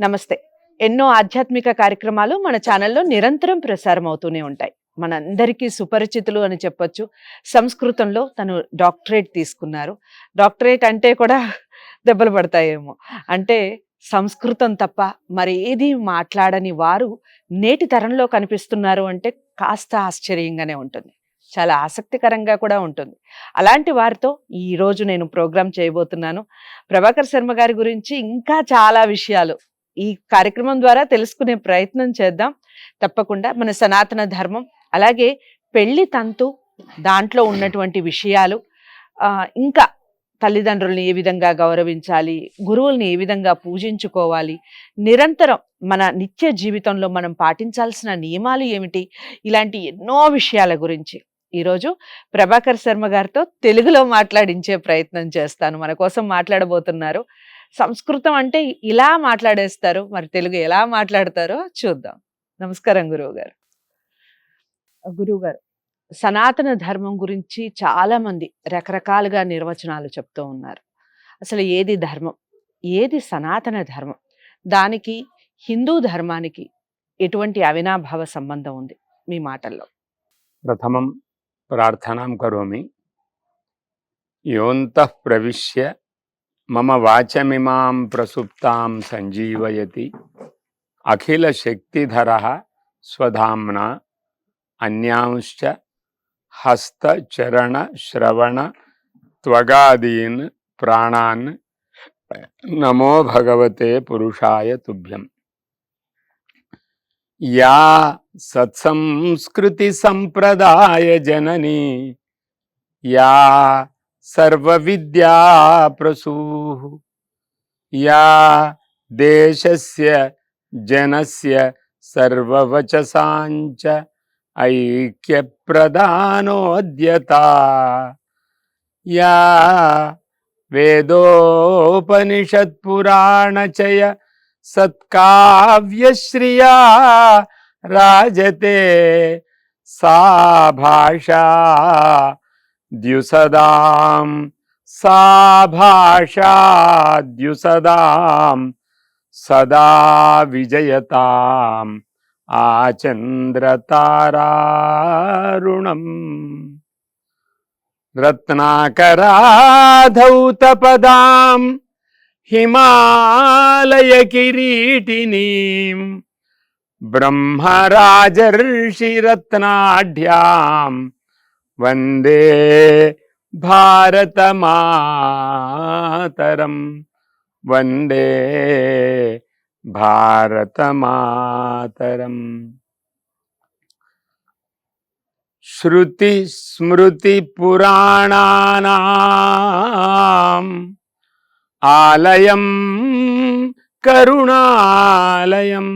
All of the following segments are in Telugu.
నమస్తే. ఎన్నో ఆధ్యాత్మిక కార్యక్రమాలు మన ఛానల్లో నిరంతరం ప్రసారం అవుతూనే ఉంటాయి. మనందరికీ సుపరిచితులు అని చెప్పొచ్చు. సంస్కృతంలో తను డాక్టరేట్ తీసుకున్నారు. డాక్టరేట్ అంటే కూడా దెబ్బలు పడతాయేమో. అంటే సంస్కృతం తప్ప మరి ఏది మాట్లాడని వారు నేటి తరంలో కనిపిస్తున్నారు అంటే కాస్త ఆశ్చర్యంగానే ఉంటుంది. చాలా ఆసక్తికరంగా కూడా ఉంటుంది. అలాంటి వారితో ఈరోజు నేను ప్రోగ్రాం చేయబోతున్నాను. ప్రభాకర్ శర్మ గారి గురించి ఇంకా చాలా విషయాలు ఈ కార్యక్రమం ద్వారా తెలుసుకునే ప్రయత్నం చేద్దాం. తప్పకుండా మన సనాతన ధర్మం అలాగే పెళ్ళి తంతు దాంట్లో ఉన్నటువంటి విషయాలు ఇంకా తల్లిదండ్రుల్ని ఏ విధంగా గౌరవించాలి గురువుల్ని ఏ విధంగా పూజించుకోవాలి నిరంతరం మన నిత్య జీవితంలో మనం పాటించాల్సిన నియమాలు ఏమిటి ఇలాంటి ఎన్నో విషయాల గురించి ఈరోజు ప్రభాకర్ శర్మ గారితో తెలుగులో మాట్లాడించే ప్రయత్నం చేస్తాను. మన కోసం మాట్లాడబోతున్నారు సంస్కృతం అంటే ఇలా మాట్లాడేస్తారు. మరి తెలుగు ఎలా మాట్లాడతారో చూద్దాం. నమస్కారం గురువు గారు గురువు గారు సనాతన ధర్మం గురించి చాలా మంది రకరకాలుగా నిర్వచనాలు చెప్తూ ఉన్నారు. అసలు ఏది ధర్మం? ఏది సనాతన ధర్మం? దానికి హిందూ ధర్మానికి ఎటువంటి అవినాభావ సంబంధం ఉంది మీ మాటల్లో? ప్రథమం ప్రార్థనాం కరోమి. యోంత ప్రవిశ్య మమ వాచమిమాం ప్రసుప్తాం సంజీవయతి అఖిల శక్తిధర స్వధామ్నా అన్యాంశ్చ హస్తచరణ శ్రవణ త్వగాదీన్ ప్రాణాన్ నమో భగవతే పురుషాయ తుభ్యం యా సత్సంస్కృతి సంప్రదాయ జననీ యా सर्वविद्या प्रसूः। या देशस्य जनस्य सर्ववचसाञ्च ऐक्यप्रदानोद्यता। या वेदोपनिषत्पुराणचय सत्काव्यश्रिया राजते सा भाषा ద్యుసదాం సా భాషా ద్యుసదాం సదా విజయతాం ఆచంద్రతారారుణం రత్నాకరాధౌతపదాం హిమాలయ హిమాలయకిరీటినీం బ్రహ్మరాజర్షిరత్నాఢ్యాం వందే భారతమాతరం. వందే భారతమాతరం. శృతి స్మృతి పురాణానాం. ఆలయం కరుణాలయం.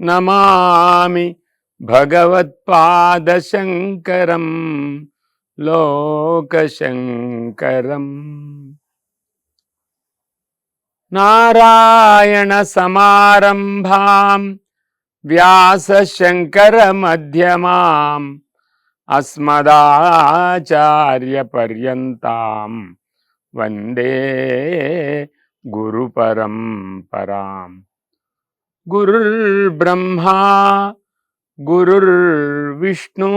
నమామి భగవత్పాదశంకరం లోకశంకరం నారాయణ సమారంభాం వ్యాసశంకరమధ్యమాం అస్మదాచార్యపర్యంతాం వందే గురుపరంపరాం గురుర్బ్రహ్మా గురుర్విష్ణు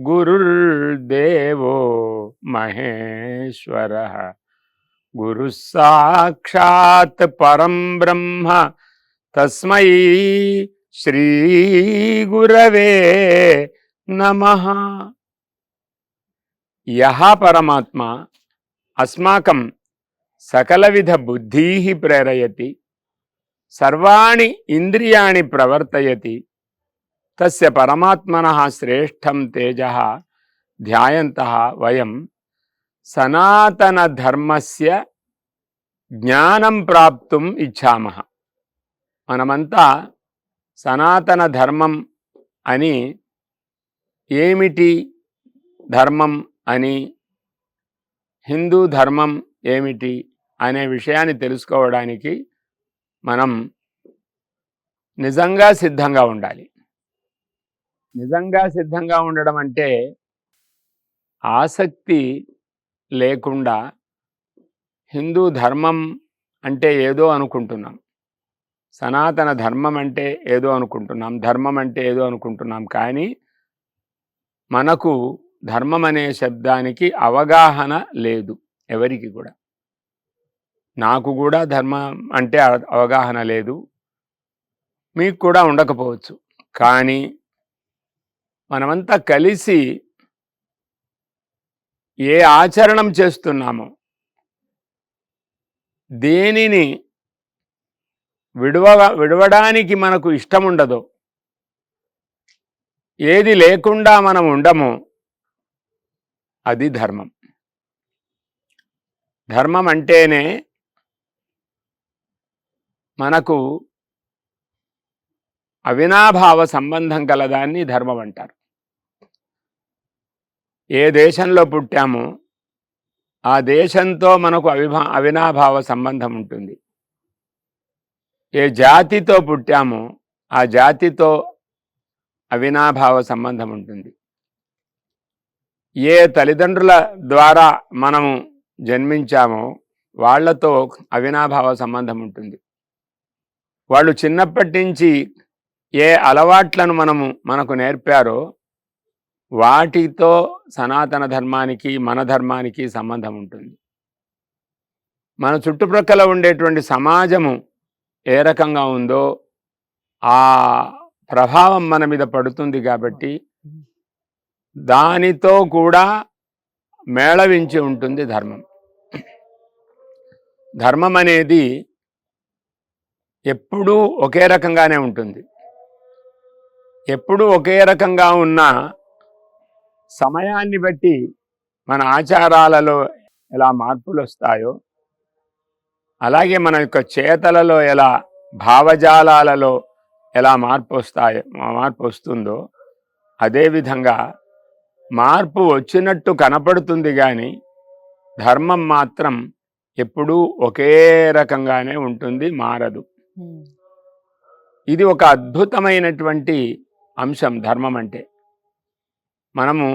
గురుర్దేవో మహేశ్వర. గురు సాక్షాత్ పరం బ్రహ్మ తస్మై శ్రీ గురవే నమ. యహ పరమాత్మ అస్మాకం సకలవిధ బుద్ధి ప్రేరయతి సర్వాణి ఇంద్రియాణి ప్రవర్తయతి తస్య పరమాత్మన శ్రేష్టం తేజ ధ్యాయంత వయం సనాతన ధర్మస్య జ్ఞానం ప్రాప్తుం ఇచ్చామ. మనమంతా సనాతన ధర్మం అని ఏమిటి ధర్మం అని హిందూ ధర్మం ఏమిటి అనే విషయాన్ని తెలుసుకోవడానికి మనం నిజంగా సిద్ధంగా ఉండాలి. నిజంగా సిద్ధంగా ఉండడం అంటే ఆసక్తి లేకుండా హిందూ ధర్మం అంటే ఏదో అనుకుంటున్నాం. సనాతన ధర్మం అంటే ఏదో అనుకుంటున్నాం. ధర్మం అంటే ఏదో అనుకుంటున్నాం. కానీ మనకు ధర్మం అనే శబ్దానికి అవగాహన లేదు ఎవరికి కూడా. నాకు కూడా ధర్మం అంటే అవ- అవగాహన లేదు. మీకు కూడా ఉండకపోవచ్చు. కానీ మనమంతా కలిసి ఏ ఆచరణం చేస్తున్నామో దేనిని విడవ విడవడానికి మనకు ఇష్టం ఉండదో ఏది లేకుండా మనం ఉండమో అది ధర్మం. ధర్మం అంటేనే మనకు అవినాభావ సంబంధం కలదాన్ని ధర్మం అంటారు. ఏ దేశంలో పుట్టామో ఆ దేశంతో మనకు అవిభా అవినాభావ సంబంధం ఉంటుంది. ఏ జాతితో పుట్టామో ఆ జాతితో అవినాభావ సంబంధం ఉంటుంది. ఏ తల్లిదండ్రుల ద్వారా మనము జన్మించామో వాళ్ళతో అవినాభావ సంబంధం ఉంటుంది. వాళ్ళు చిన్నప్పటి నుంచి ఏ అలవాట్లను మనము మనకు నేర్పారో వాటితో సనాతన ధర్మానికి మన ధర్మానికి సంబంధం ఉంటుంది. మన చుట్టుప్రక్కల ఉండేటువంటి సమాజము ఏ రకంగా ఉందో ఆ ప్రభావం మన మీద పడుతుంది కాబట్టి దానితో కూడా మేళవించి ఉంటుంది ధర్మం. ధర్మం అనేది ఎప్పుడూ ఒకే రకంగానే ఉంటుంది. ఎప్పుడూ ఒకే రకంగా ఉన్న సమయాన్ని బట్టి మన ఆచారాలలో ఎలా మార్పులు వస్తాయో అలాగే మన యొక్క చేతలలో ఎలా భావజాలాలలో ఎలా మార్పు వస్తాయో మార్పు వస్తుందో అదేవిధంగా మార్పు వచ్చినట్టు కనపడుతుంది కానీ ధర్మం మాత్రం ఎప్పుడూ ఒకే రకంగానే ఉంటుంది మారదు. ఇది ఒక అద్భుతమైనటువంటి అంశం ధర్మం అంటే. మనము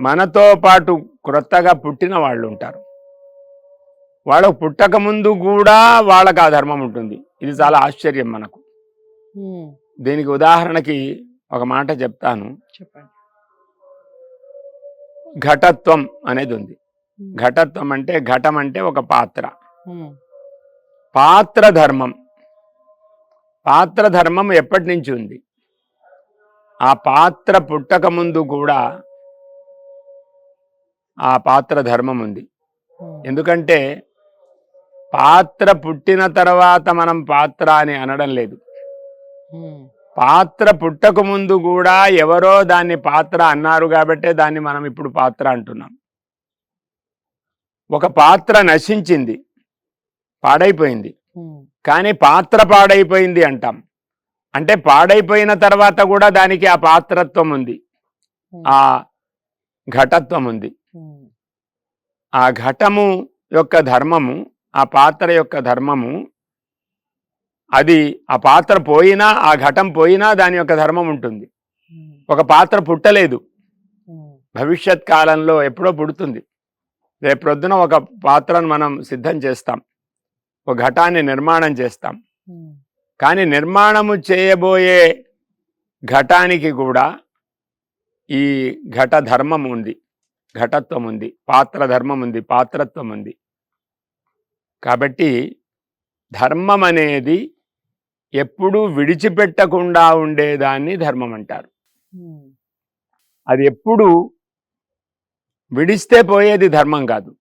మనతో పాటు క్రొత్తగా పుట్టిన వాళ్ళు ఉంటారు వాళ్ళకు పుట్టక ముందు కూడా వాళ్ళకి ఆ ధర్మం ఉంటుంది. ఇది చాలా ఆశ్చర్యం మనకు. దీనికి ఉదాహరణకి ఒక మాట చెప్తాను. చెప్పండి. ఘటత్వం అనేది ఉంది. ఘటత్వం అంటే ఘటం అంటే ఒక పాత్ర. పాత్ర ధర్మం. పాత్ర ధర్మం ఎప్పటి నుంచి ఉంది? ఆ పాత్ర పుట్టక ముందు కూడా ఆ పాత్ర ధర్మం ఉంది ఎందుకంటే పాత్ర పుట్టిన తర్వాత మనం పాత్ర అని అనడం లేదు. పాత్ర పుట్టక ముందు కూడా ఎవరో దాన్ని పాత్ర అన్నారు కాబట్టే దాన్ని మనం ఇప్పుడు పాత్ర అంటున్నాం. ఒక పాత్ర నశించింది పాడైపోయింది. కానీ పాత్ర పాడైపోయింది అంటాం. అంటే పాడైపోయిన తర్వాత కూడా దానికి ఆ పాత్రత్వం ఉంది. ఆ ఘటత్వం ఉంది. ఆ ఘటము యొక్క ధర్మము ఆ పాత్ర యొక్క ధర్మము అది ఆ పాత్ర పోయినా ఆ ఘటం పోయినా దాని యొక్క ధర్మం ఉంటుంది. ఒక పాత్ర పుట్టలేదు. భవిష్యత్ కాలంలో ఎప్పుడో పుడుతుంది. రేపొద్దున ఒక పాత్రను మనం సిద్ధం చేస్తాం. ఒక ఘటాన్ని నిర్మాణం చేస్తాం. కానీ నిర్మాణము చేయబోయే ఘటానికి కూడా ఈ ఘట ధర్మం ఉంది. ఘటత్వం ఉంది. పాత్ర ధర్మం ఉంది. పాత్రత్వం ఉంది. కాబట్టి ధర్మం అనేది ఎప్పుడూ విడిచిపెట్టకుండా ఉండేదాన్ని ధర్మం అంటారు. అది ఎప్పుడు విడిస్తే పోయేది ధర్మం కాదు.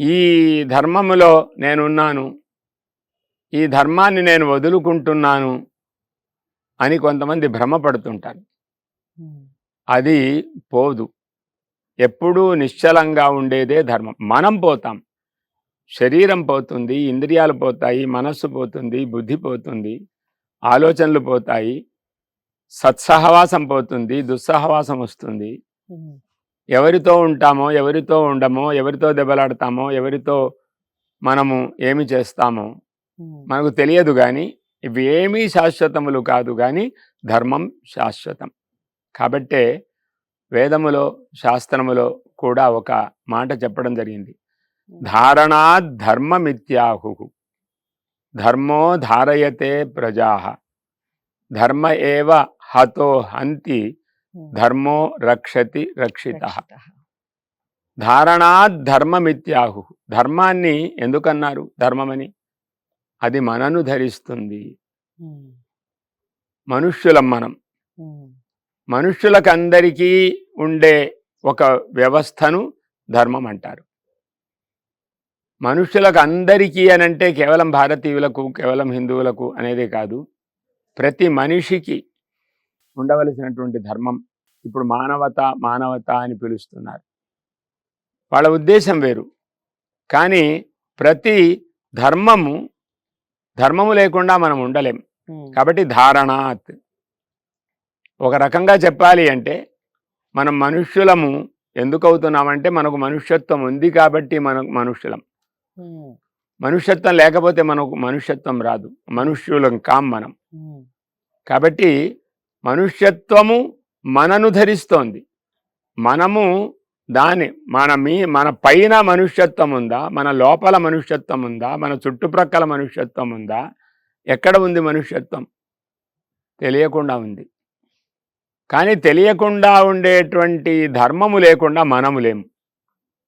ఈ ధర్మములో నేనున్నాను. ఈ ధర్మాన్ని నేను వదులుకుంటున్నాను అని కొంతమంది భ్రమపడుతుంటారు. అది పోదు. ఎప్పుడూ నిశ్చలంగా ఉండేదే ధర్మం. మనం పోతాం. శరీరం పోతుంది ఇంద్రియాలు పోతాయి మనస్సు పోతుంది బుద్ధి పోతుంది ఆలోచనలు పోతాయి సత్సహవాసం పోతుంది దుస్సహవాసం వస్తుంది. ఎవరితో ఉంటామో ఎవరితో ఉండమో ఎవరితో దెబ్బలాడతామో ఎవరితో మనము ఏమి చేస్తామో మనకు తెలియదు కానీ ఇవి ఏమీ శాశ్వతములు కాదు కానీ ధర్మం శాశ్వతం. కాబట్టే వేదములో శాస్త్రములో కూడా ఒక మాట చెప్పడం జరిగింది. ధారణాత్ ధర్మమిత్యాహు. ధర్మో ధారయతే ప్రజా. ధర్మ ఏవ హతో హంతి ధర్మో రక్షతి రక్షిత. ధారణాత్ ధర్మమిత్యాహు. ధర్మాన్ని ఎందుకన్నారు ధర్మమని? అది మనను ధరిస్తుంది. మనుష్యులం మనం. మనుష్యులకందరికీ ఉండే ఒక వ్యవస్థను ధర్మం అంటారు. మనుష్యులకు అందరికీ అనంటే కేవలం భారతీయులకు కేవలం హిందువులకు అనేదే కాదు. ప్రతి మనిషికి ఉండవలసినటువంటి ధర్మం ఇప్పుడు మానవత మానవత అని పిలుస్తున్నారు. వాళ్ళ ఉద్దేశం వేరు. కానీ ప్రతి ధర్మము ధర్మము లేకుండా మనం ఉండలేం. కాబట్టి ధారణాత్. ఒక రకంగా చెప్పాలి అంటే మనం మనుష్యులము ఎందుకు అవుతున్నామంటే మనకు మనుష్యత్వం ఉంది కాబట్టి మనకు మనుష్యులం. మనుష్యత్వం లేకపోతే మనకు మనుష్యత్వం రాదు. మనుష్యులం కాం మనం. కాబట్టి మనుష్యత్వము మనను ధరిస్తోంది. మనము దాని మన మీ మన పైన మనుష్యత్వం ఉందా? మన లోపల మనుష్యత్వం ఉందా? మన చుట్టుప్రక్కల మనుష్యత్వం ఉందా? ఎక్కడ ఉంది మనుష్యత్వం? తెలియకుండా ఉంది. కానీ తెలియకుండా ఉండేటువంటి ధర్మము లేకుండా మనము లేము.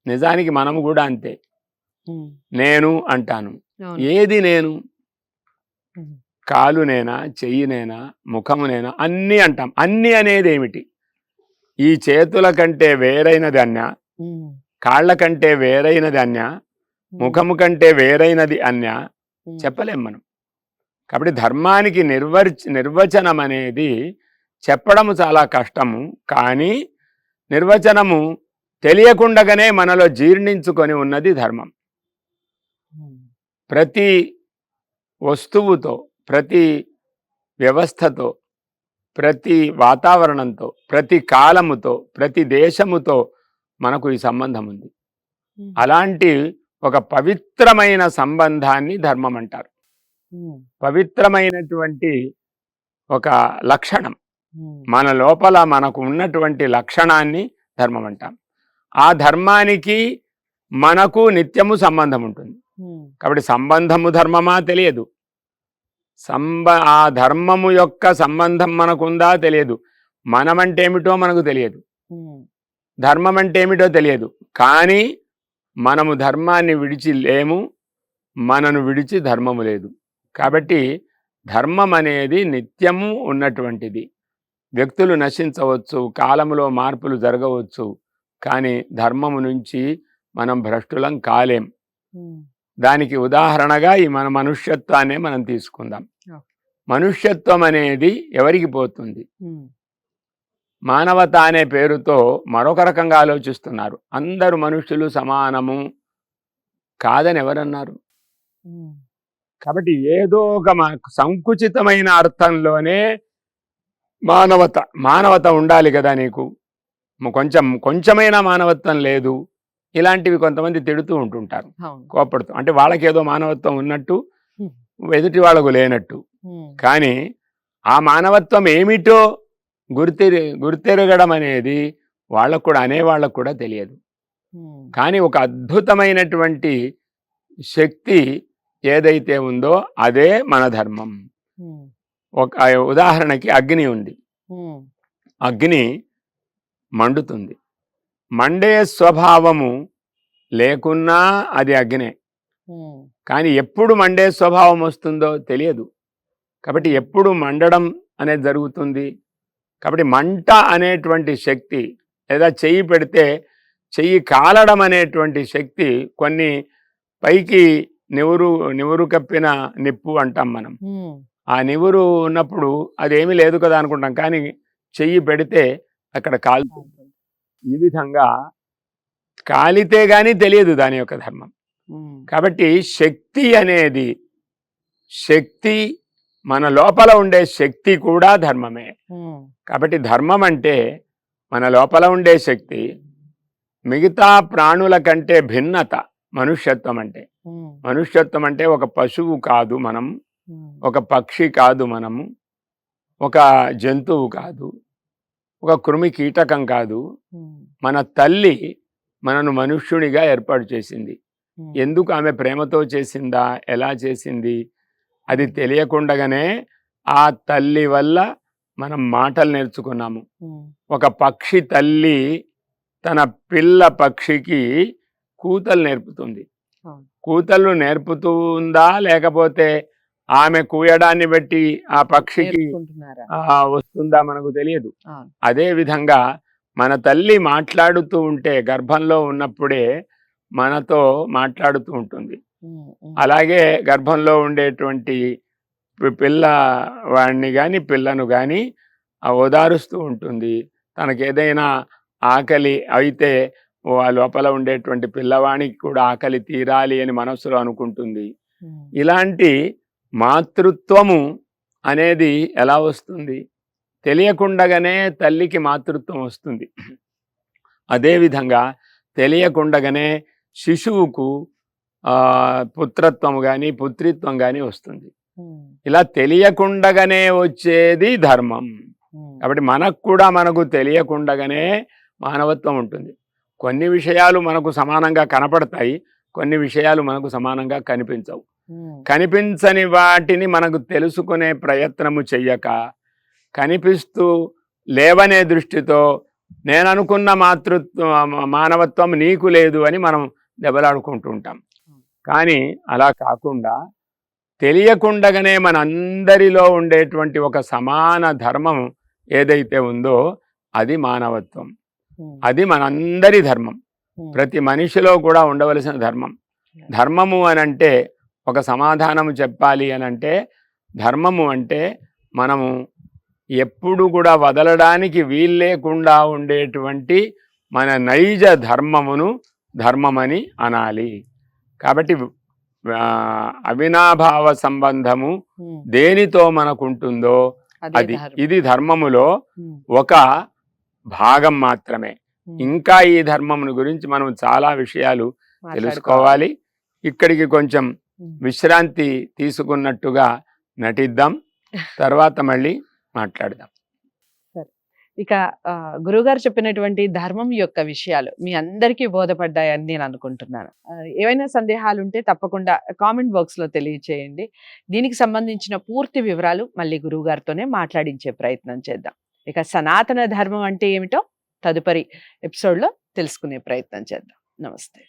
నిజానికి మనము కూడా అంతే. నేను అంటాను. ఏది నేను. కాలు నేనా? చెయ్యి నేనా? ముఖము నేనా? అన్నీ అంటాం. అన్నీ అనేది ఏమిటి? ఈ చేతుల కంటే వేరైనది అన్య కాళ్ళ కంటే వేరైనది అన్య ముఖము కంటే వేరైనది అన్య చెప్పలేం మనం. కాబట్టి ధర్మానికి నిర్వచ నిర్వచనం అనేది చెప్పడము చాలా కష్టము కానీ నిర్వచనము తెలియకుండగానే మనలో జీర్ణించుకొని ఉన్నది ధర్మం. ప్రతి వస్తువుతో ప్రతి వ్యవస్థతో ప్రతి వాతావరణంతో ప్రతి కాలముతో ప్రతి దేశముతో మనకు ఈ సంబంధం ఉంది. అలాంటి ఒక పవిత్రమైన సంబంధాన్ని ధర్మం అంటారు. పవిత్రమైనటువంటి ఒక లక్షణం. మన లోపల మనకు ఉన్నటువంటి లక్షణాన్ని ధర్మం అంటాం. ఆ ధర్మానికి మనకు నిత్యము సంబంధం ఉంటుంది. కాబట్టి సంబంధము ధర్మమా తెలియదు. సంబ ఆ ధర్మము యొక్క సంబంధం మనకుందా తెలియదు. మనమంటే ఏమిటో మనకు తెలియదు. ధర్మం అంటే ఏమిటో తెలియదు. కానీ మనము ధర్మాన్ని విడిచి లేము మనను విడిచి ధర్మము లేదు. కాబట్టి ధర్మం అనేది నిత్యము ఉన్నటువంటిది. వ్యక్తులు నశించవచ్చు కాలములో మార్పులు జరగవచ్చు కానీ ధర్మము నుంచి మనం భ్రష్టులం కాలేం. దానికి ఉదాహరణగా ఈ మన మనుష్యత్వాన్నే మనం తీసుకుందాం. మనుష్యత్వం అనేది ఎవరికి పోతుంది? మానవత అనే పేరుతో మరొక రకంగా ఆలోచిస్తున్నారు. అందరు మనుష్యులు సమానము కాదని ఎవరన్నారు? కాబట్టి ఏదో ఒక మ- సంకుచితమైన అర్థంలోనే మానవత మానవత ఉండాలి కదా నీకు. కొంచెం కొంచెమైనా మానవత్వం లేదు. ఇలాంటివి కొంతమంది తిడుతూ ఉంటుంటారు కోపడుతూ అంటే వాళ్ళకి ఏదో మానవత్వం ఉన్నట్టు. ఎదుటి వాళ్ళకు లేనట్టు. కానీ ఆ మానవత్వం ఏమిటో గుర్తెరి గుర్తెరగడం అనేది వాళ్ళకు కూడా అనేవాళ్ళకు కూడా తెలియదు. కానీ ఒక అద్భుతమైనటువంటి శక్తి ఏదైతే ఉందో అదే మన ధర్మం. ఒక ఉదాహరణకి అగ్ని ఉంది. అగ్ని మండుతుంది మండే స్వభావము లేకున్నా అది అగ్నే. కానీ ఎప్పుడు మండే స్వభావం వస్తుందో తెలియదు. కాబట్టి ఎప్పుడు మండడం అనేది జరుగుతుంది. కాబట్టి మంట అనేటువంటి శక్తి లేదా చెయ్యి పెడితే చెయ్యి కాలడం అనేటువంటి శక్తి కొన్ని పైకి నివురు నివురు కప్పిన నిప్పు అంటాం మనం. ఆ నివురు ఉన్నప్పుడు అదేమీ లేదు కదా అనుకుంటాం. కానీ చెయ్యి పెడితే అక్కడ కాలుతుంది ఈ విధంగా కాలితే గాని తెలియదు దాని యొక్క ధర్మం. కాబట్టి శక్తి అనేది శక్తి మన లోపల ఉండే శక్తి కూడా ధర్మమే. కాబట్టి ధర్మం అంటే మన లోపల ఉండే శక్తి మిగతా ప్రాణుల కంటే భిన్నత మనుష్యత్వం అంటే. మనుష్యత్వం అంటే ఒక పశువు కాదు మనం. ఒక పక్షి కాదు మనము ఒక జంతువు కాదు ఒక కృమి కీటకం కాదు. మన తల్లి మనను మనుష్యునిగా ఏర్పాటు చేసింది. ఎందుకు ఆమె ప్రేమతో చేసిందా? ఎలా చేసింది? అది తెలియకుండగానే ఆ తల్లి వల్ల మనం మాటలు నేర్చుకున్నాము. ఒక పక్షి తల్లి తన పిల్ల పక్షికి కూతలు నేర్పుతుంది. కూతలు నేర్పుతుందా? లేకపోతే ఆమె కూయడాన్ని బట్టి ఆ పక్షికి వస్తుందా మనకు తెలియదు. అదే విధంగా మన తల్లి మాట్లాడుతూ ఉంటే గర్భంలో ఉన్నప్పుడే మనతో మాట్లాడుతూ ఉంటుంది. అలాగే గర్భంలో ఉండేటువంటి పిల్ల వాడిని కానీ పిల్లను కానీ ఓదారుస్తూ ఉంటుంది. తనకు ఏదైనా ఆకలి అయితే ఆ లోపల ఉండేటువంటి పిల్లవానికి కూడా ఆకలి తీరాలి అని మనసులో అనుకుంటుంది. ఇలాంటి మాతృత్వము అనేది ఎలా వస్తుంది? తెలియకుండగానే తల్లికి మాతృత్వం వస్తుంది. అదేవిధంగా తెలియకుండగానే శిశువుకు ఆ, పుత్రత్వం కానీ పుత్రిత్వం కానీ వస్తుంది. ఇలా తెలియకుండగానే వచ్చేది ధర్మం. కాబట్టి మనకు కూడా మనకు తెలియకుండగానే మానవత్వం ఉంటుంది. కొన్ని విషయాలు మనకు సమానంగా కనపడతాయి కొన్ని విషయాలు మనకు సమానంగా కనిపించవు. కనిపించని వాటిని మనకు తెలుసుకునే ప్రయత్నము చెయ్యక కనిపిస్తూ లేవనే దృష్టితో నేను అనుకున్న మాతృత్వం మానవత్వం నీకు లేదు అని మనం దెబ్బలాడుకుంటూ ఉంటాం. కానీ అలా కాకుండా తెలియకుండగానే మనందరిలో ఉండేటువంటి ఒక సమాన ధర్మం ఏదైతే ఉందో అది మానవత్వం. అది మనందరి ధర్మం. ప్రతి మనిషిలో కూడా ఉండవలసిన ధర్మం. ధర్మము అని అంటే ఒక సమాధానము చెప్పాలి అని అంటే ధర్మము అంటే మనము ఎప్పుడు కూడా వదలడానికి వీల్లేకుండా ఉండేటువంటి మన నైజ ధర్మమును ధర్మమని అనాలి. కాబట్టి అవినాభావ సంబంధము దేనితో మనకుంటుందో అదే. ఇది ధర్మములో ఒక భాగం మాత్రమే. ఇంకా ఈ ధర్మమును గురించి మనం చాలా విషయాలు. తెలుసుకోవాలి. ఇక్కడికి కొంచెం విశ్రాంతి తీసుకున్నట్టుగా నటిద్దాం. తర్వాత మళ్ళీ మాట్లాడదాం. ఇక గురువుగారు చెప్పినటువంటి ధర్మం యొక్క విషయాలు మీ అందరికీ బోధపడ్డాయని నేను అనుకుంటున్నాను. ఏవైనా సందేహాలు ఉంటే తప్పకుండా కామెంట్ బాక్స్లో తెలియచేయండి. దీనికి సంబంధించిన పూర్తి వివరాలు మళ్ళీ గురువు గారితోనే మాట్లాడించే ప్రయత్నం చేద్దాం. ఇక సనాతన ధర్మం అంటే ఏమిటో తదుపరి ఎపిసోడ్లో తెలుసుకునే ప్రయత్నం చేద్దాం. నమస్తే.